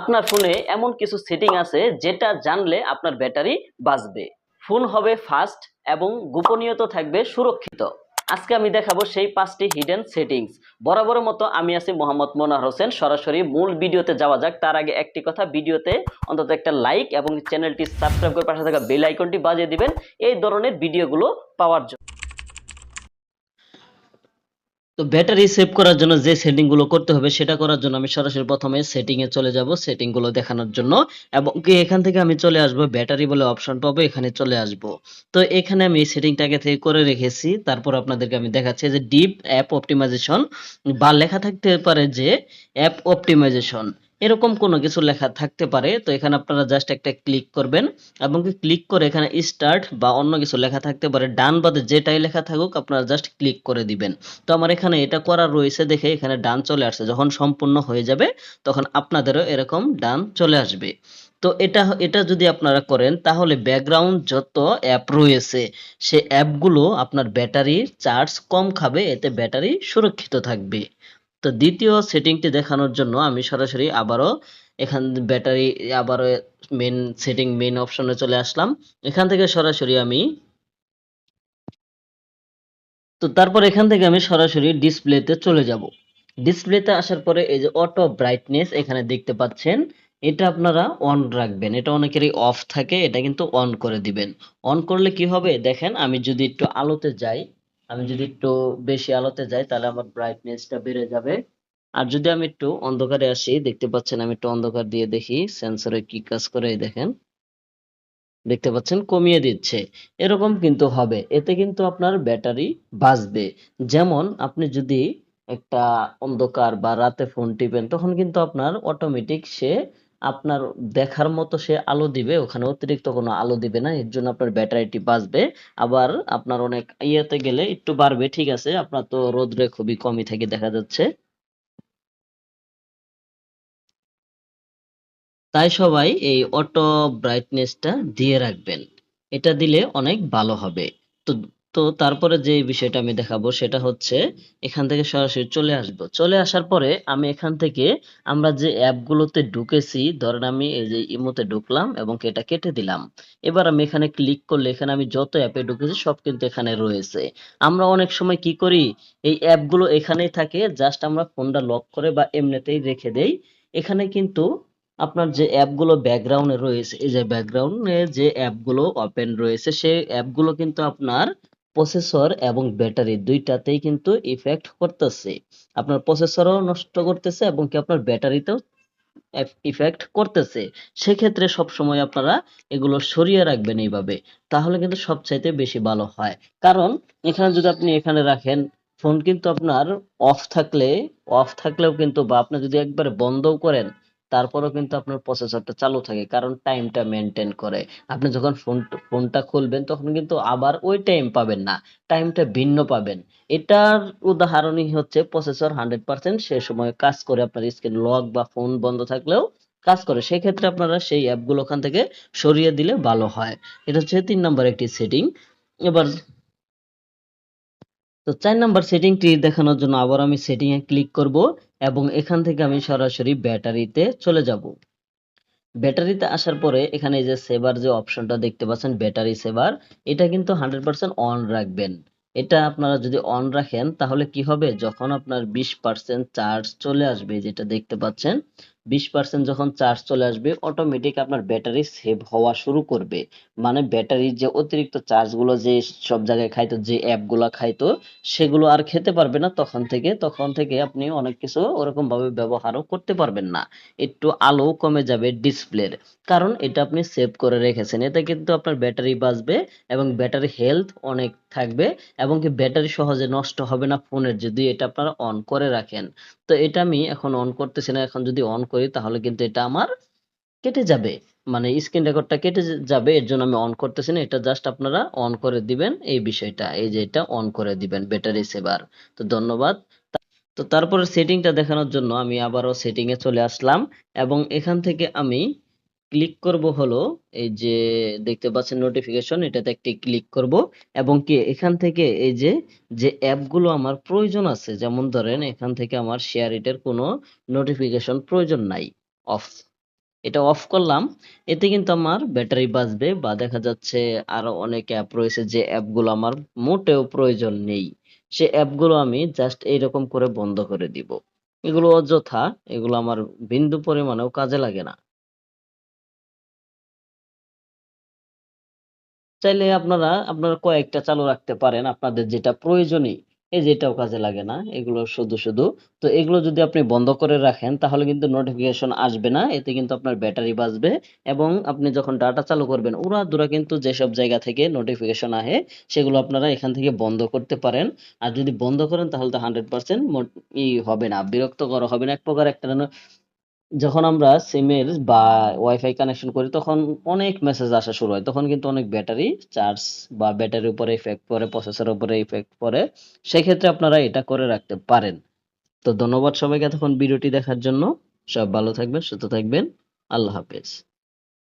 আপনার ফোনে এমন কিছু সেটিং আছে যেটা জানলে আপনার ব্যাটারি বাঁচবে। ফোন হবে ফাস্ট এবং গোপনীয়তা থাকবে সুরক্ষিত। আজকে আমি দেখাবো সেই পাঁচটি হিডেন সেটিংস বরাবর মতো আমি আছি মোহাম্মদ মোনার হোসেন। সরাসরি মূল ভিডিওতে যাওয়া যাক। তার আগে একটি কথা, ভিডিওতে অন্তত একটা লাইক এবং চ্যানেলটি সাবস্ক্রাইব করে পাশে থাকা বেল আইকনটি বাজিয়ে দিবেন। এই ধরনের ভিডিওগুলো পাওয়ার জন্য। তো ব্যাটারি সেভ করার জন্য যে সেটিংগুলো করতে হবে সেটা করার জন্য আমি সরাসরি প্রথমে সেটিং এ চলে যাব সেটিংগুলো দেখানোর জন্য। এবং কি এখান থেকে আমি চলে আসব ব্যাটারি বলে অপশন পাবো, এখানে চলে আসব। তো এখানে আমি এই সেটিংটাকে থেকে করে রেখেছি। তারপর আপনাদেরকে আমি দেখাচ্ছি যে ডিপ অ্যাপ অপটিমাইজেশন বা লেখা থাকতে পারে যে অ্যাপ অপটিমাইজেশন এরকম কোনো কিছু লেখা থাকতে পারে, তো এখানে আপনারা জাস্ট একটা ক্লিক করবেন এবং ক্লিক করে এখানে স্টার্ট বা অন্য কিছু লেখা থাকতে পারে, ডান বাদে যেটাই লেখা থাকুক আপনারা জাস্ট ক্লিক করে দিবেন। তো আমার এখানে এটা করা রয়েছে দেখে এখানে ডান চলে আসছে, যখন সম্পূর্ণ হয়ে যাবে তখন আপনাদেরও এরকম ডান চলে আসবে। তো এটা এটা যদি আপনারা করেন তাহলে ব্যাকগ্রাউন্ড যত অ্যাপ রয়েছে, সে অ্যাপগুলো আপনার ব্যাটারির চার্জ কম খাবে, এতে ব্যাটারি সুরক্ষিত থাকবে। তো দ্বিতীয় সেটিংটি দেখানোর জন্য আমি সরাসরি আবারও এখান ব্যাটারি আবারও মেন সেটিং মেন অপশনে চলে আসলাম। এখান থেকে সরাসরি আমি তো তারপর এখান থেকে আমি সরাসরি ডিসপ্লেতে চলে যাব। ডিসপ্লেতে আসার পরে এই যে অটো ব্রাইটনেস এখানে দেখতে পাচ্ছেন, এটা আপনারা অন রাখবেন। এটা অনেকেরই অফ থাকে, এটা কিন্তু অন করে দিবেন। অন করলে কি হবে? দেখেন আমি যদি একটু আলোতে যাই আমি যদি একটু বেশি আলোতে যাই, তাহলে আমার ব্রাইটনেসটা বেড়ে যাবে। আর যদি আমি একটু অন্ধকারে আসি, দেখতে পাচ্ছেন আমি একটু অন্ধকার দিয়ে দেখি সেন্সরে কি কাজ করে দেখেন। দেখতে পাচ্ছেন কমিয়ে দিচ্ছে। এরকম কিন্তু হবে। এতে কিন্তু আপনার ব্যাটারি বাঁচবে। যেমন আপনি যদি একটা অন্ধকার বা রাতে ফোন টিপেন, তখন কিন্তু আপনার অটোমেটিক সে আপনার দেখার মতো সে আলো দিবে, ওখানে অতিরিক্ত কোনো আলো দিবে না, এর জন্য আপনার ব্যাটারিটি বাঁচবে। আবার আপনার অনেক ইয়েতে গেলে একটু বাড়বে, ঠিক আছে? আপনার তো রোদ্রে খুবই কমই থেকে, দেখা যাচ্ছে। তাই সবাই এই অটো ব্রাইটনেসটা দিয়ে রাখবেন। এটা দিলে অনেক ভালো হবে। তো তো তারপরে যে বিষয়টা আমি দেখাবো সেটা হচ্ছে এখান থেকে সরাসরি চলে আসব। চলে আসার পরে আমি এখান থেকে আমরা যে অ্যাপগুলোতে ঢুকেছি, ধরেন আমি এই যে ইমোতে ঢুকলাম এবং এটা কেটে দিলাম। এবার আমি এখানে ক্লিক করলে এখানে আমি যত অ্যাপে ঢুকেছি সব কিন্তু এখানে রয়েছে। আমরা অনেক সময় কি করি, এই অ্যাপগুলো এখানেই থাকে জাস্ট আমরা ফোনটা লক করে বা এমনিতেই রেখে দেই। এখানে কিন্তু আপনার যে অ্যাপগুলো ব্যাকগ্রাউন্ডে রয়েছে, এই যে ব্যাকগ্রাউন্ডে যে অ্যাপগুলো ওপেন রয়েছে, সেই অ্যাপগুলো কিন্তু আপনার প্রসেসর এবং ব্যাটারি দুইটাতেই কিন্তু ইফেক্ট করতেছে। আপনার প্রসেসরও নষ্ট করতেছে এবং কি আপনার ব্যাটারিতেও ইফেক্ট করতেছে। সেক্ষেত্রে সবসময় আপনারা এগুলো সরিয়ে রাখবেন এইভাবে, তাহলে কিন্তু সবচাইতে বেশি ভালো হয়। কারণ এখানে যদি আপনি এখানে রাখেন ফোন কিন্তু আপনার অফ থাকলে অফ থাকলেও কিন্তু বা আপনি যদি একবারে বন্ধও করেন তারপরেও কিন্তু আপনার প্রসেসরটা চালু থাকে, কারণ টাইমটা মেনটেন করে। আপনি যখন ফোন ফোনটা খুলবেন, তখন কিন্তু আবার ওই টাইম পাবেন না টাইমটা ভিন্ন পাবেন। এটার উদাহরণই হচ্ছে প্রসেসর হান্ড্রেড পার্সেন্ট সে সময় কাজ করে, আপনার স্ক্রিন লক বা ফোন বন্ধ থাকলেও কাজ করে। সেক্ষেত্রে আপনারা সেই অ্যাপগুলো ওখান থেকে সরিয়ে দিলে ভালো হয়। এটা হচ্ছে তিন নম্বর একটি সেটিং এবার তো চার নাম্বার সেটিংটি দেখানোর জন্য আবার আমি সেটিং এ ক্লিক করব। এবং এখান থেকে আমি সরাসরি ব্যাটারিতে চলে যাব। ব্যাটারিতে আসার পরে এখানে যে সেভার যে অপশনটা দেখতে পাচ্ছেন, ব্যাটারি সেভার, এটা কিন্তু হান্ড্রেড পার্সেন্ট অন রাখবেন। এটা আপনারা যদি অন রাখেন, তাহলে কি হবে? যখন আপনার বিশ পার্সেন্ট চার্জ চলে আসবে, যেটা দেখতে পাচ্ছেন বিশ পার্সেন্ট যখন চার্জ চলে আসবে অটোমেটিক আপনার ব্যাটারি সেভ হওয়া শুরু করবে। মানে ব্যাটারির যে অতিরিক্ত চার্জগুলো যে সব জায়গায় খাইতো, যে অ্যাপগুলা খাইতো, সেগুলো আর খেতে পারবে না তখন থেকে। তখন থেকে আপনি অনেক কিছু ওরকম ভাবে ব্যবহারও করতে পারবেন না। একটু আলো কমে যাবে ডিসপ্লের কারণ এটা আপনি সেভ করে রেখেছেন। এতে কিন্তু আপনার ব্যাটারি বাঁচবে এবং ব্যাটারি হেলথ অনেক থাকবে এবং কি ব্যাটারি সহজে নষ্ট হবে না ফোনের যদি এটা আপনারা অন করে রাখেন। তো এটা আমি এখন অন করতেছি না। এখন যদি অন করি, তাহলে কিন্তু এটা আমার কেটে যাবে। মানে স্ক্রিন রেকর্ডটা কেটে যাবে, এর জন্য আমি অন করতেছি না, এটা জাস্ট আপনারা অন করে দিবেন এই বিষয়টা। এই যে এটা অন করে দিবেন ব্যাটারি সেভার তো ধন্যবাদ। তো তারপরে সেটিংটা দেখানোর জন্য আমি আবারও সেটিংয়ে চলে আসলাম এবং এখান থেকে আমি ক্লিক করব হলো, এই যে দেখতে পাচ্ছেন নোটিফিকেশন এটাতে একটি ক্লিক করব। এবং কি এখান থেকে এই যে যে অ্যাপগুলো আমার প্রয়োজন আছে, যেমন ধরেন এখান থেকে আমার শেয়ার ইটের কোনো নোটিফিকেশন প্রয়োজন নাই অফ এটা অফ করলাম, এতে কিন্তু আমার ব্যাটারি বাঁচবে বা দেখা যাচ্ছে আরও অনেক অ্যাপ রয়েছে যে অ্যাপগুলো আমার মোটেও প্রয়োজন নেই। সে অ্যাপগুলো আমি জাস্ট এইরকম করে বন্ধ করে দিব। এগুলো অযথা, এগুলো আমার বিন্দু পরিমাণেও কাজে লাগে না। চাইলে আপনারা আপনারা কয়েকটা চালু রাখতে পারেন আপনাদের যেটা প্রয়োজনীয় এই যেটাও কাজে লাগে না, এগুলো শুধু শুধু। তো এগুলো যদি আপনি বন্ধ করে রাখেন, তাহলে কিন্তু নোটিফিকেশন আসবে না, এতে কিন্তু আপনার ব্যাটারি বাঁচবে এবং আপনি যখন ডাটা চালু করবেন উড়াধুরা কিন্তু যেসব জায়গা থেকে নোটিফিকেশন আসে সেগুলো আপনারা এখান থেকে বন্ধ করতে পারেন। আর যদি বন্ধ করেন, তাহলে তো হান্ড্রেড পার্সেন্ট ই হবে না, বিরক্তকর হবে না। এক প্রকার একটা যখন আমরা সিমের বা ওয়াইফাই কানেকশন করি, তখন অনেক মেসেজ আসা শুরু হয়। তখন কিন্তু অনেক ব্যাটারি চার্জ বা ব্যাটারির উপরে ইফেক্ট পড়ে প্রসেসরের উপরে ইফেক্ট পড়ে। সেক্ষেত্রে আপনারা এটা করে রাখতে পারেন। তো ধন্যবাদ সবাইকে এতক্ষণ ভিডিওটি দেখার জন্য। সব ভালো থাকবেন, সুস্থ থাকবেন। আল্লাহ হাফেজ।